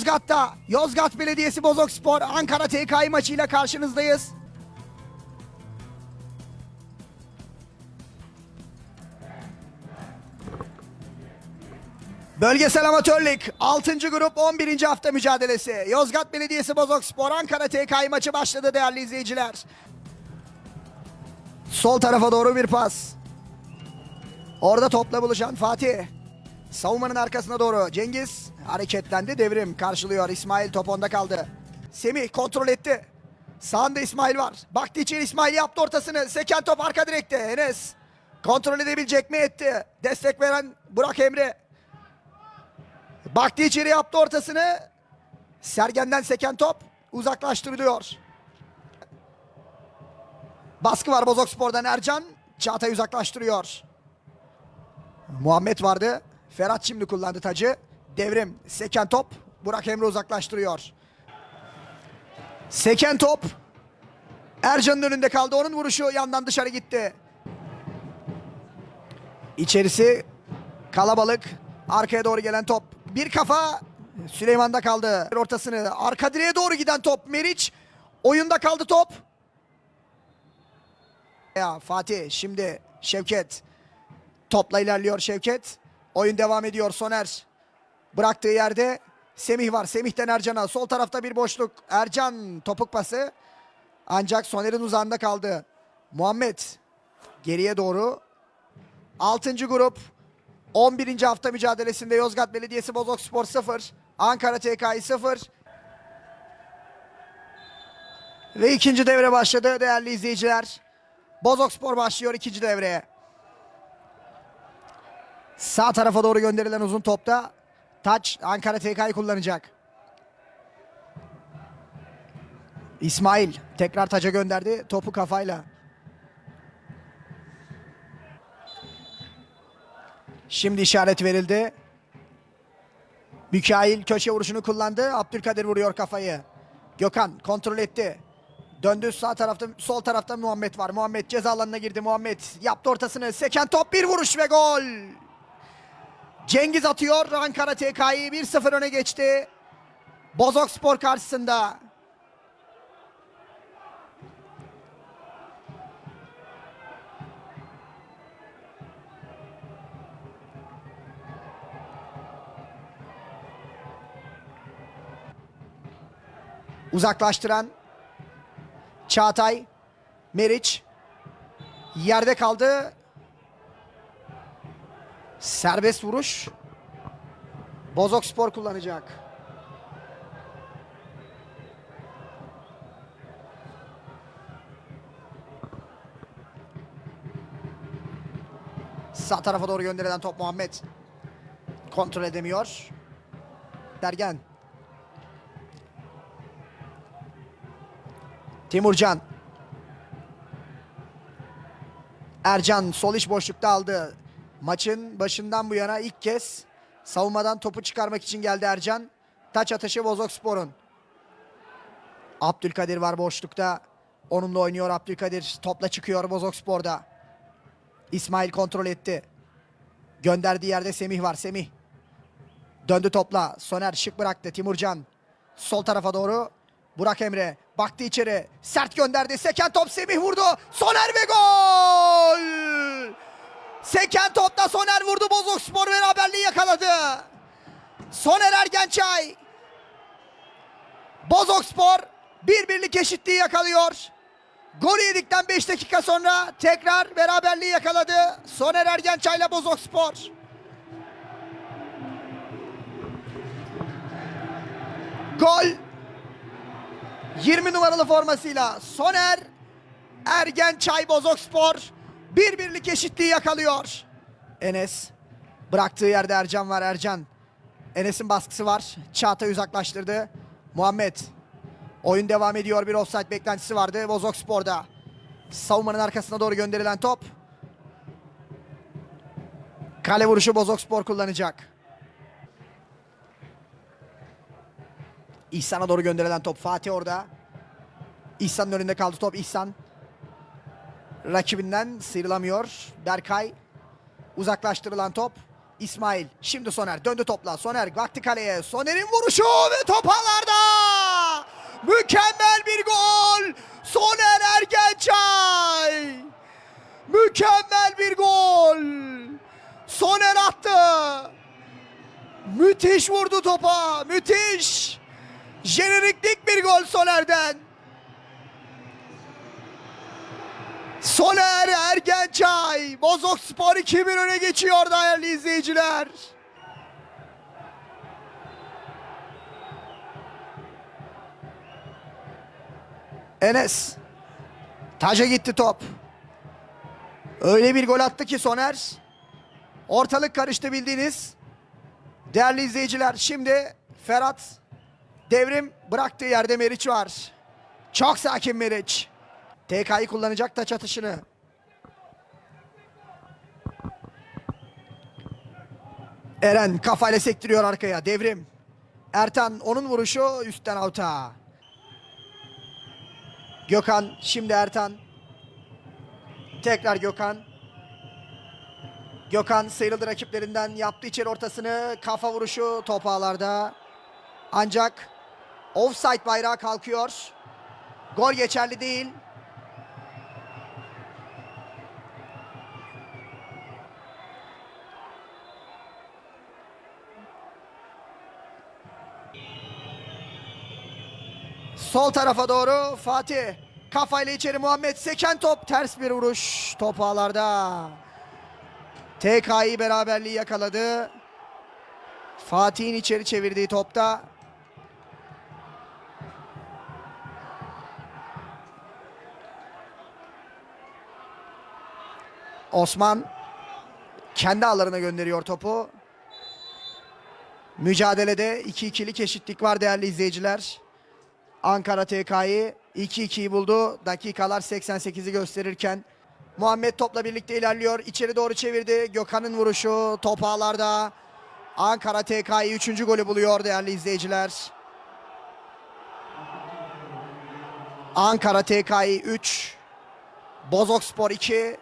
Yozgat'ta Yozgat Belediyesi Bozok Spor Ankara TKI maçıyla karşınızdayız. Bölgesel Amatörlük 6. grup 11. hafta mücadelesi. Yozgat Belediyesi Bozok Spor Ankara TKI maçı başladı değerli izleyiciler. Sol tarafa doğru bir pas. Orada topla buluşan Fatih. Savunmanın arkasına doğru Cengiz hareketlendi. Devrim karşılıyor. İsmail top onda kaldı. Semih kontrol etti. Sağında İsmail var. Baktı içeri İsmail yaptı ortasını. Seken top arka direkte. Enes kontrol edebilecek mi etti. Destek veren Burak Emre. Baktı içeri yaptı ortasını. Sergen'den seken top uzaklaştırılıyor. Baskı var Bozok Spor'dan Ercan. Çağatay uzaklaştırıyor. Muhammed vardı. Ferhat şimdi kullandı tacı. Devrim. Seken top. Burak Emre uzaklaştırıyor. Seken top. Ercan'ın önünde kaldı. Onun vuruşu yandan dışarı gitti. İçerisi kalabalık. Arkaya doğru gelen top. Bir kafa Süleyman'da kaldı. Ortasını arka direğe doğru giden top. Meriç oyunda kaldı top. Ya Fatih şimdi Şevket topla ilerliyor Şevket. Oyun devam ediyor Soner. Bıraktığı yerde Semih var. Semih'ten Ercan'a. Sol tarafta bir boşluk. Ercan topuk pası. Ancak Soner'in uzağında kaldı. Muhammed geriye doğru. 6. grup 11. hafta mücadelesinde Yozgat Belediyesi Bozok Spor 0. Ankara TKI 0. Ve ikinci devre başladı değerli izleyiciler. Bozok Spor başlıyor ikinci devreye. Sağ tarafa doğru gönderilen uzun topta taç Ankara TK'yı kullanacak. İsmail tekrar taca gönderdi topu kafayla. Şimdi işaret verildi. Mikail köşe vuruşunu kullandı. Abdülkadir vuruyor kafayı. Gökhan kontrol etti. Döndü sağ tarafta, sol tarafta Muhammed var. Muhammed ceza alanına girdi. Muhammed yaptı ortasını. Seken top bir vuruş ve gol. Cengiz atıyor. Ankara TK'yı 1-0 öne geçti. Bozok Spor karşısında. Uzaklaştıran Çağatay, Meriç yerde kaldı. Serbest vuruş. Bozok Spor kullanacak. Sağ tarafa doğru gönderilen top Muhammed. Kontrol edemiyor. Dergen. Timurcan. Ercan sol iç boşlukta aldı. Maçın başından bu yana ilk kez savunmadan topu çıkarmak için geldi Ercan. Taç atışı Bozok Spor'un. Abdülkadir var boşlukta. Onunla oynuyor Abdülkadir. Topla çıkıyor Bozok Spor'da. İsmail kontrol etti. Gönderdiği yerde Semih var. Semih. Döndü topla. Soner şık bıraktı. Timurcan. Sol tarafa doğru. Burak Emre baktı içeri. Sert gönderdi. Seken top Semih vurdu. Soner ve gol! Seken topta Soner vurdu. Bozok Spor beraberliği yakaladı. Soner Ergençay. Bozok Spor bir birlik eşitliği yakalıyor. Golü yedikten 5 dakika sonra tekrar beraberliği yakaladı. Soner Ergençay'la Bozok Spor. Gol 20 numaralı formasıyla Soner Ergençay Bozok Spor bir birlik eşitliği yakalıyor. Enes bıraktığı yerde Ercan var Ercan. Enes'in baskısı var. Çağatay uzaklaştırdı. Muhammed oyun devam ediyor. Bir offside beklentisi vardı Bozok Spor'da. Savunmanın arkasına doğru gönderilen top. Kale vuruşu Bozok Spor kullanacak. İhsan'a doğru gönderilen top. Fatih orada. İhsan'ın önünde kaldı top. İhsan rakibinden sıyrılamıyor. Berkay uzaklaştırılan top. İsmail. Şimdi Soner. Döndü topla. Soner baktı kaleye. Soner'in vuruşu ve top ağlarda. Mükemmel bir gol. Soner Ergençay. Mükemmel bir gol. Soner attı. Müthiş vurdu topa. Müthiş. Jeneriklik bir gol Soner'den. Soner Ergençay. Bozok Spor 2-1 öne geçiyor değerli izleyiciler. Enes. Taca gitti top. Öyle bir gol attı ki Soner. Ortalık karıştı bildiğiniz. Değerli izleyiciler şimdi Ferhat devrim bıraktığı yerde Meriç var. Çok sakin Meriç. TK'yı kullanacak taç atışını. Eren kafayla sektiriyor arkaya. Devrim. Ertan onun vuruşu üstten avuta. Gökhan şimdi Ertan. Tekrar Gökhan. Gökhan sıyrıldı rakiplerinden yaptı içeri ortasını. Kafa vuruşu top ağlarda. Ancak offside bayrağı kalkıyor. Gol geçerli değil. Sol tarafa doğru Fatih. Kafayla içeri Muhammed seken top ters bir vuruş top ağlarda. TK'yi beraberliği yakaladı. Fatih'in içeri çevirdiği topta Osman kendi ağlarına gönderiyor topu. Mücadelede 2-2'lik eşitlik var değerli izleyiciler. Ankara TK'yı 2-2'yi buldu. Dakikalar 88'i gösterirken Muhammed topla birlikte ilerliyor. İçeri doğru çevirdi. Gökhan'ın vuruşu top ağlarda. Ankara TK'yı 3. golü buluyor değerli izleyiciler. Ankara TK'yı 3. Bozok Spor 2.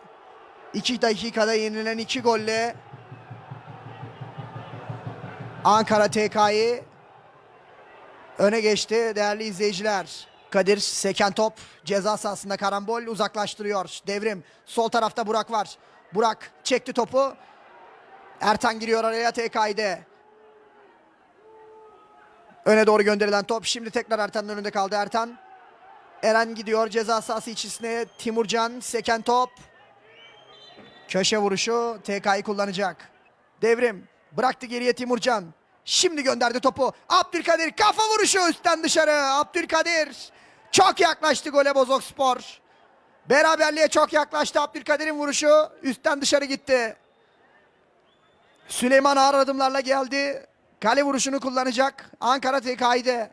2 dakikada yenilen 2 golle Ankara TK'yı öne geçti değerli izleyiciler. Kadir seken top ceza sahasında karambol uzaklaştırıyor. Devrim sol tarafta Burak var. Burak çekti topu. Ertan giriyor araya TK'de. Öne doğru gönderilen top şimdi tekrar Ertan'ın önünde kaldı Ertan. Eren gidiyor ceza sahası içerisine. Timurcan seken top. Köşe vuruşu TK'yı kullanacak. Devrim bıraktı geriye Timurcan. Şimdi gönderdi topu. Abdülkadir kafa vuruşu üstten dışarı. Abdülkadir çok yaklaştı gole Bozok Spor. Beraberliğe çok yaklaştı Abdülkadir'in vuruşu. Üstten dışarı gitti. Süleyman ağır adımlarla geldi. Kale vuruşunu kullanacak. Ankara TK'de.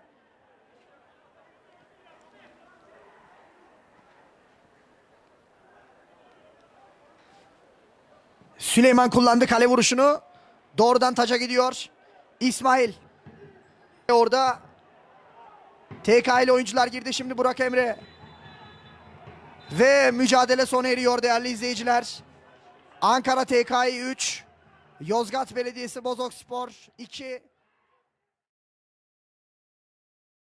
Süleyman kullandı kale vuruşunu. Doğrudan taca gidiyor. İsmail. Orada TK ile oyuncular girdi şimdi Burak Emre. Ve mücadele sona eriyor değerli izleyiciler. Ankara TK'yı 3. Yozgat Belediyesi Bozok Spor 2.